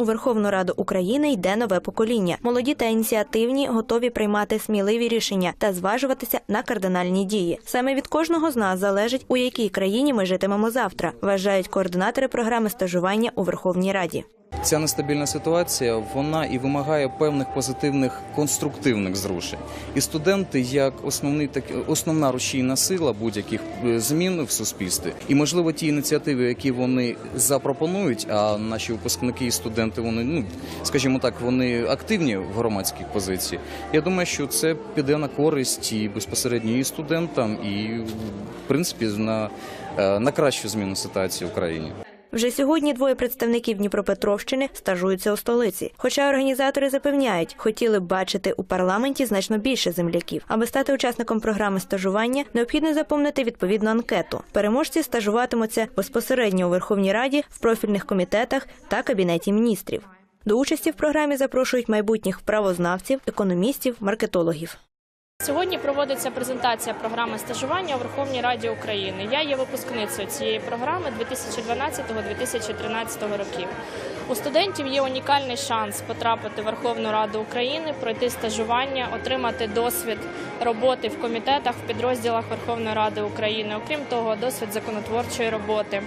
у Верховну Раду України йде нове покоління. Молоді та ініціативні готові приймати сміливі рішення та зважуватися на кардинальні дії. Саме від кожного з нас залежить, у якій країні ми житимемо завтра, вважають координатори програми стажування у Верховній Раді. Ця нестабільна ситуація вона і вимагає певних позитивних конструктивних зрушень. І студенти, як основний так основна рушійна сила будь-яких е, змін в суспільстві, і можливо ті ініціативи, які вони запропонують. А наші випускники і студенти, вони ну скажімо так, вони активні в громадських позиціях. Я думаю, що це піде на користь і безпосередньо і студентам, і в принципі на, е, на кращу зміну ситуації в Україні. Вже сьогодні двоє представників Дніпропетровщини стажуються у столиці. Хоча організатори запевняють, хотіли б бачити у парламенті значно більше земляків. Аби стати учасником програми стажування, необхідно заповнити відповідну анкету. Переможці стажуватимуться безпосередньо у Верховній Раді, в профільних комітетах та кабінеті міністрів. До участі в програмі запрошують майбутніх правознавців, економістів, маркетологів. Сьогодні проводиться презентація програми стажування у Верховній Раді України. Я є випускницею цієї програми 2012-2013 років. У студентів є унікальний шанс потрапити в Верховну Раду України, пройти стажування, отримати досвід роботи в комітетах, в підрозділах Верховної Ради України. Окрім того, досвід законотворчої роботи.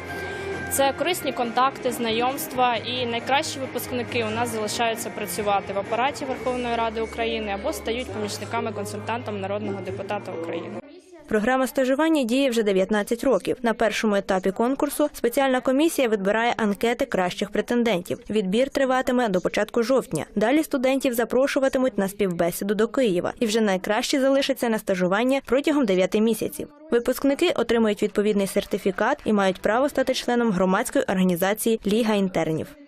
Це корисні контакти, знайомства і найкращі випускники у нас залишаються працювати в апараті Верховної Ради України або стають помічниками-консультантом народного депутата України. Програма стажування діє вже 19 років. На першому етапі конкурсу спеціальна комісія відбирає анкети кращих претендентів. Відбір триватиме до початку жовтня. Далі студентів запрошуватимуть на співбесіду до Києва, і вже найкращі залишаться на стажування протягом 9 місяців. Випускники отримують відповідний сертифікат і мають право стати членом громадської організації Ліга інтернів.